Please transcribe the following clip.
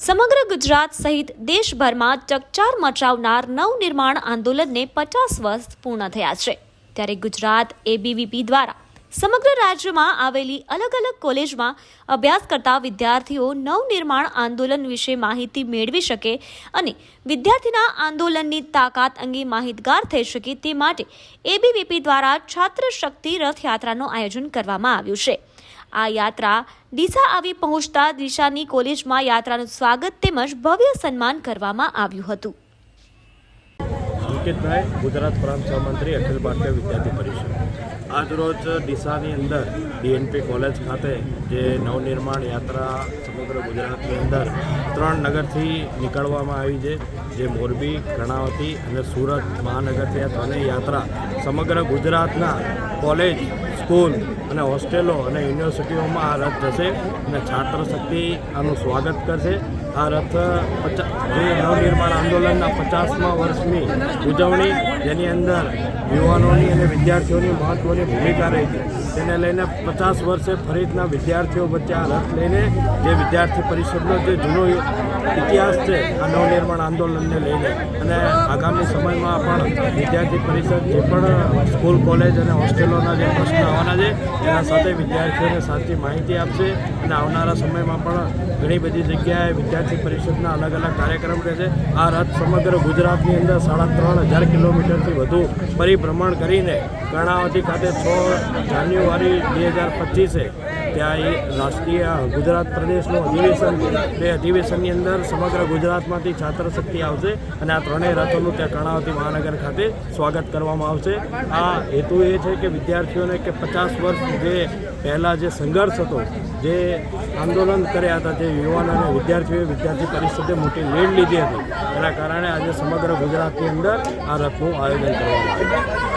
સમગ્ર ગુજરાત સહિત દેશભરમાં ચકચાર મચાવનાર નવનિર્માણ આંદોલનને પચાસ વર્ષ પૂર્ણ થયા છે. ત્યારે ગુજરાત એબીવીપી દ્વારા સમગ્ર રાજ્યમાં આવેલી અલગ અલગ કોલેજમાં અભ્યાસ કરતા વિદ્યાર્થીઓ નવનિર્માણ આંદોલન વિશે માહિતી મેળવી શકે અને વિદ્યાર્થીના આંદોલનની તાકાત અંગે માહિતગાર થઈ શકે તે માટે એબીવીપી દ્વારા છાત્ર શક્તિ રથયાત્રાનું આયોજન કરવામાં આવ્યું છે. આ યાત્રા ડીસા આવી પહોંચતા દિશાની કોલેજમાં યાત્રાનું સ્વાગત તેમજ ભવ્ય સન્માન કરવામાં આવ્યું હતું. ગુજરાત પ્રાંત સહમંત્રી અખિલ ભારતીય વિદ્યાર્થી પરિષદ. આજરોજ ડીસાની અંદર ડીએનપી કોલેજ ખાતે જે નવનિર્માણ યાત્રા સમગ્ર ગુજરાતની અંદર ત્રણ નગરથી નીકળવામાં આવી છે, જે મોરબી, કર્ણાવતી અને સુરત મહાનગરથી આ ત્રણેય યાત્રા સમગ્ર ગુજરાતના કોલેજ સ્કૂલ અને હોસ્ટેલો અને યુનિવર્સિટીઓમાં આ રથ જશે અને છાત્ર શક્તિ આનું સ્વાગત કરશે. આ રથ જે નવનિર્માણ આંદોલનના પચાસમા વર્ષની ઉજવણી, જેની અંદર યુવાનોની અને વિદ્યાર્થીઓની મહત્ત્વની ભૂમિકા રહી છે તેને લઈને પચાસ વર્ષે ફરીદના વિદ્યાર્થીઓ વચ્ચે આ રથ લઈને જે વિદ્યાર્થી પરિષદનો જે જૂનો ઇતિહાસ છે આ નવનિર્માણ આંદોલનને લઈને. અને આગામી સમયમાં પણ વિદ્યાર્થી પરિષદ જે પણ સ્કૂલ, કોલેજ અને હોસ્ટેલોના જે પ્રશ્ન આવવાના છે, એના સાથે વિદ્યાર્થીઓને સાચી માહિતી આપશે. અને આવનારા સમયમાં પણ ઘણી બધી જગ્યાએ વિદ્યાર્થી પરિષદના અલગ અલગ કાર્યક્રમ રહેશે. આ રથ સમગ્ર ગુજરાતની અંદર સાડા ત્રણ હજાર કિલોમીટરથી વધુ પરિભ્રમણ કરીને કર્ણાવતી ખાતે છ જાન્યુઆરી બે હજાર પચીસે ત્યાં એ રાષ્ટ્રીય ગુજરાત પ્રદેશનું અધિવેશન તે અધિવેશનની અંદર સમગ્ર ગુજરાતમાંથી છાત્ર શક્તિ આવશે અને આ ત્રણેય રથોનું ત્યાં કર્ણાવતી મહાનગર ખાતે સ્વાગત કરવામાં આવશે. આ હેતુ એ છે કે વિદ્યાર્થીઓને કે પચાસ વર્ષ જે પહેલાં જે સંઘર્ષ હતો, જે આંદોલન કર્યા હતા, જે યુવાનો અને વિદ્યાર્થીઓએ વિદ્યાર્થી પરિષદે મોટી લીડ લીધી હતી. એના કારણે આજે સમગ્ર ગુજરાતની અંદર આ રથનું આયોજન કરવામાં આવ્યું